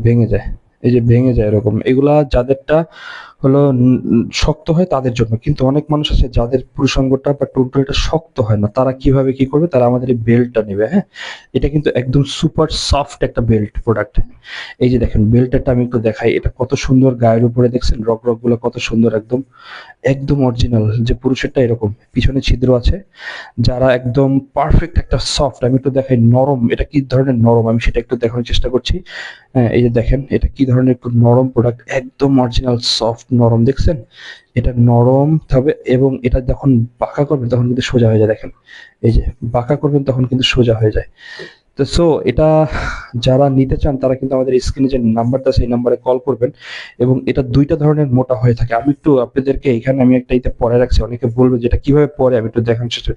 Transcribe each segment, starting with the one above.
ভেঙে যায়। এই যে ভেঙে যায় এরকম। এগুলা যাদেরটা হলো শক্ত হয় তাদের জন্য। কিন্তু অনেক মানুষ আছে যাদের পুরুষাঙ্গটা বা টুনটুনিটা শক্ত হয় না। তারা কীভাবে কি করবে? তারা আমাদের এই বেল্টটা নেবে হ্যাঁ? এটা কিন্তু একদম সুপার সফট একটা বেল্ট প্রোডাক্ট এই যে দেখেন বেল্টটা আমি একটু দেখাই। এটা কত সুন্দর গায়ের উপরে দেখছেন? রক রকগুলো কত সুন্দর একদম। একদম অরিজিনাল যে পুরুষেরটা এরকম। পিছনে ছিদ্র আছে। যারা একদম পারফেক্ট একটা সফট আমি একটু দেখাই, নরম। এটা কি ধরনের নরম? আমি সেটা একটু দেখানোর চেষ্টা করছি। হ্যাঁ এই যে দেখেন, এটা কি ধরনের একটু নরম প্রোডাক্ট একদম অরিজিনাল সফট নরম দেখছেন? এটা নরম থাকবে এবং এটা যখন বাঁকা করবেন তখন কিন্তু সোজা হয়ে যায়, দেখেন। এই যে বাঁকা করবেন তখন কিন্তু সোজা হয়ে যায়। তো সো এটা যারা নিতে চান, তারা কিন্তু আমাদের স্ক্রিনে যে নাম্বারটা সেই নাম্বারে কল করবেন এবং এটা দুইটা ধরনের মোটা হয়ে থাকে। আমি একটু আপনাদেরকে এখানে আমি একটা ইতে পরে রাখছি, অনেকে বলবে যেটা কীভাবে পরে, আমি একটু দেখানোর চেষ্টা,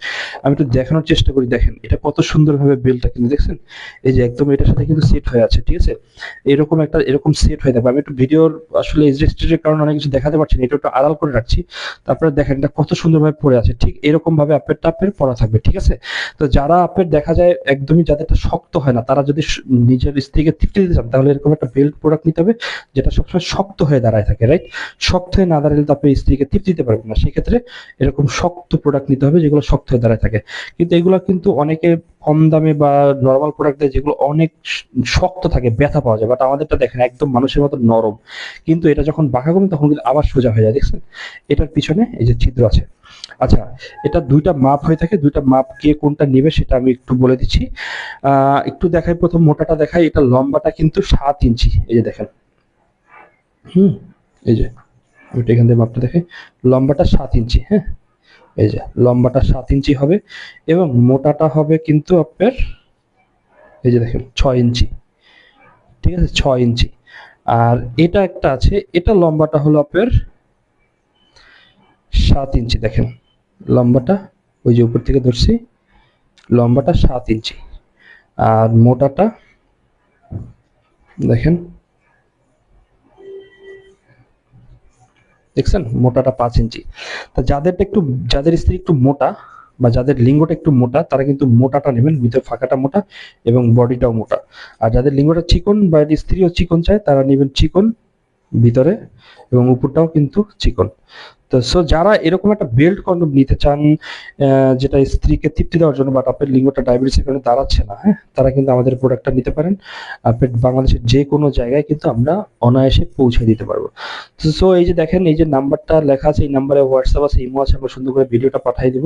আমি একটু দেখানোর চেষ্টা করি, দেখেন, এটা কত সুন্দরভাবে বেলটা কিন্তু দেখছেন? এই যে একদম এটার সাথে কিন্তু সেট হয়ে আছে, ঠিক আছে? এরকম একটা, এরকম সেট হয়ে থাকবে। আমি একটু ভিডিওর আসলে এক্সিস্টের কারণে অনেক কিছু দেখাতে পারছি না, এটা একটু আড়াল করে রাখছি। তারপরে দেখেন, এটা কত সুন্দরভাবে পড়ে আছে। ঠিক এরকম ভাবে আপের পড়া থাকবে, ঠিক আছে? তো যারা আপের দেখা যায়, একদমই যাদেরটা শক্ত হয় না। তারা যদি নিজের স্ত্রীকে তৃপ্তি দিতে চান, তাহলে এরকম একটা বেল্ট প্রোডাক্ট নিতে হবে, যেটা সবসময় শক্ত হয়ে দাঁড়ায় থাকে রাইট শক্ত হয়ে না দাঁড়ালে তো আপনি স্ত্রীকে তৃপ্তি দিতে পারবেন না। সেক্ষেত্রে এরকম শক্ত প্রোডাক্ট নিতে হবে, যেগুলো শক্ত হয়ে দাঁড়ায় থাকে। কিন্তু এগুলো কিন্তু অনেকে কম দামে বা নর্মাল প্রোডাক্ট দেয়, যেগুলো অনেক শক্ত থাকে, ব্যথা পাওয়া যায়। বাট আমাদেরটা দেখেন, একদম মানুষের মতো নরম। কিন্তু এটা যখন বাঁকা করবেন তখন কিন্তু আবার সোজা হয়ে যায়, দেখছেন? এটার পিছনে এই যে ছিদ্র আছে। আচ্ছা এটা দুইটা মাপ হয়ে থাকে, দুইটা মাপ কে কোনটা নেবে সেটা আমি একটু বলে দিচ্ছি। একটু দেখাই, প্রথম মোটাটা দেখাই, এটা লম্বাটা কিন্তু সাত ইঞ্চি, এই যে দেখেন। হুম, এই যে, আমি এখান থেকে মাপটা দেখাই। লম্বাটা সাত ইঞ্চি হ্যাঁ এই যে, লম্বাটা সাত ইঞ্চি হবে এবং মোটাটা হবে কিন্তু আপনার, এই যে দেখেন, ছয় ইঞ্চি, ঠিক আছে, ছয় ইঞ্চি। আর এটা একটা আছে, এটা লম্বাটা হলো আপনার সাত ইঞ্চি, দেখেন। লম্বাটা ওই যে উপর থেকে ধরছি, লম্বাটা সাত ইঞ্চি। আর মোটাটা, দেখেন। দেখছেন? মোটাটা পাঁচ ইঞ্চি। তা যাদেরটা একটু, যাদের স্ত্রী একটু মোটা বা যাদের লিঙ্গটা একটু মোটা, তারা কিন্তু মোটাটা নেবেন, ভিতরে ফাঁকাটা মোটা এবং বডিটাও মোটা। আর যাদের লিঙ্গটা চিকন বা স্ত্রীও চিকন চায়, তারা নেবেন চিকন ভিতরে এবং উপরটাও কিন্তু চিকন। তো সো যারা এরকম একটা বেল্ট কন্ডম নিতে চান যেটা স্ত্রীকে তৃপ্তি দেওয়ার জন্য বাট আপনার লিঙ্গটা ডায়াবেটিসের কারণে দাঁড়াচ্ছে না হ্যাঁ তারা কিন্তু আমাদের প্রোডাক্টটা নিতে পারেন। আপনার বাংলাদেশের যে কোনো জায়গায় কিন্তু আমরা অনায়াসে পৌঁছে দিতে পারব। তো সো এই যে দেখেন, এই যে নাম্বারটা লেখা আছে, এই নাম্বারে হোয়াটসঅ্যাপ আছে, ইমো আছে, আমরা সুন্দর করে ভিডিওটা পাঠিয়ে দিব।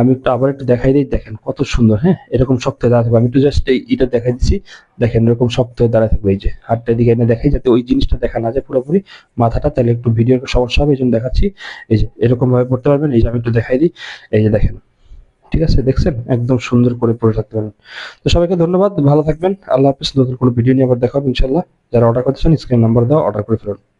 আমি একটু আবার একটু দেখাই দিই, দেখেন কত সুন্দর হ্যাঁ এরকম শক্ত হয়ে দাঁড়াতে আমি একটু জাস্ট এটা দেখাই দিচ্ছি। দেখেন এরকম শক্ত হয়ে দাঁড়ায় থাকবে, এই যে হাতটা দিকে এনে দেখাই, যাতে ওই জিনিসটা দেখা না যায় পুরোপুরি। মাথাটা তাহলে একটু ভিডিওর সমস্যা হবে, এই জন্য দেখাচ্ছি। এই যে এরকম ভাবে পড়তে পারবেন। এই যে, আমি একটু দেখাই দিই। এই যে দেখেন, ঠিক আছে, দেখছেন? একদম সুন্দর করে পড়ে থাকতে পারবেন। তো সবাইকে ধন্যবাদ, ভালো থাকবেন। আল্লাহ হাফিজ। নতুন কোনো ভিডিও নিয়ে আবার দেখাবো ইনশাল্লাহ যারা অর্ডার করতে চান স্ক্রিন নাম্বার দাও অর্ডার করে ফেলুন।